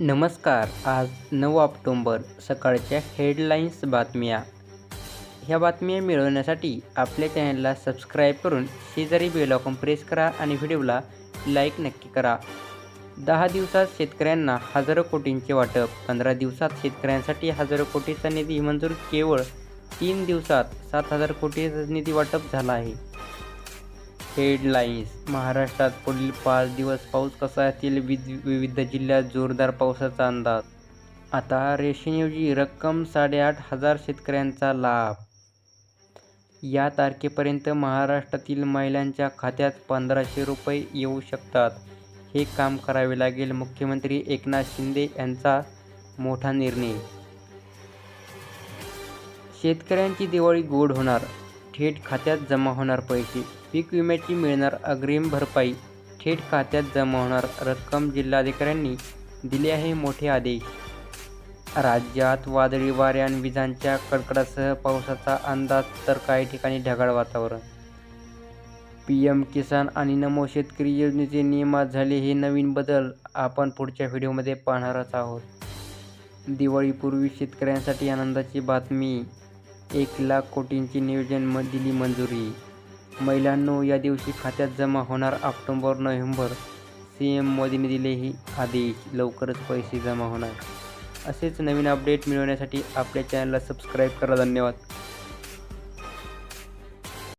नमस्कार आज नऊ ऑक्टोंबर सकाळच्या हेडलाईन्स बातम्या. ह्या बातम्या मिळवण्यासाठी आपल्या चॅनलला सबस्क्राईब करून शेजारी बेलॉकॉन प्रेस करा आणि व्हिडिओला लाईक नक्की करा. दहा दिवसात शेतकऱ्यांना हजारो कोटींचे वाटप पंधरा दिवसात शेतकऱ्यांसाठी हजारो कोटीचा निधी मंजूर केवळ तीन दिवसात सात हजार कोटीचा निधी वाटप झाला आहे. हेडलाईन्स महाराष्ट्रात पुढील पाच दिवस पाऊस कसा येतील विद विविध जिल्ह्यात जोरदार पावसाचा अंदाज. आता रेशनऐवजी रक्कम साडेआठ हजार शेतकऱ्यांचा लाभ. या तारखेपर्यंत महाराष्ट्रातील महिलांच्या खात्यात पंधराशे रुपये येऊ शकतात. हे काम करावे लागेल मुख्यमंत्री एकनाथ शिंदे यांचा मोठा निर्णय. शेतकऱ्यांची दिवाळी गोड होणार. थेट खात्यात जमा होणार पैसे. पीक विम्याची मिळणार अग्रिम भरपाई. थेट खात्यात जमा होणार रक्कम जिल्हाधिकाऱ्यांनी दिले आहे मोठे आदेश. राज्यात वादळी वाऱ्या आणि विजांच्या कडकडासह पावसाचा अंदाज तर काही ठिकाणी ढगाळ वातावरण. पी एम किसान आणि नमो शेतकरी योजनेचे नियमात झाले हे नवीन बदल आपण पुढच्या व्हिडिओमध्ये पाहणारच आहोत. दिवाळीपूर्वी शेतकऱ्यांसाठी आनंदाची बातमी. एक लाख कोटींची नियोजन म दिली मंजुरी. महिलांनो या दिवशी खात्यात जमा होणार ऑक्टोबर नोव्हेंबर. सी एम मोदींनी दिलेही आदेश. लवकरच पैसे जमा होणार. असेच नवीन अपडेट मिळवण्यासाठी आपल्या चॅनलला सबस्क्राईब करा. धन्यवाद.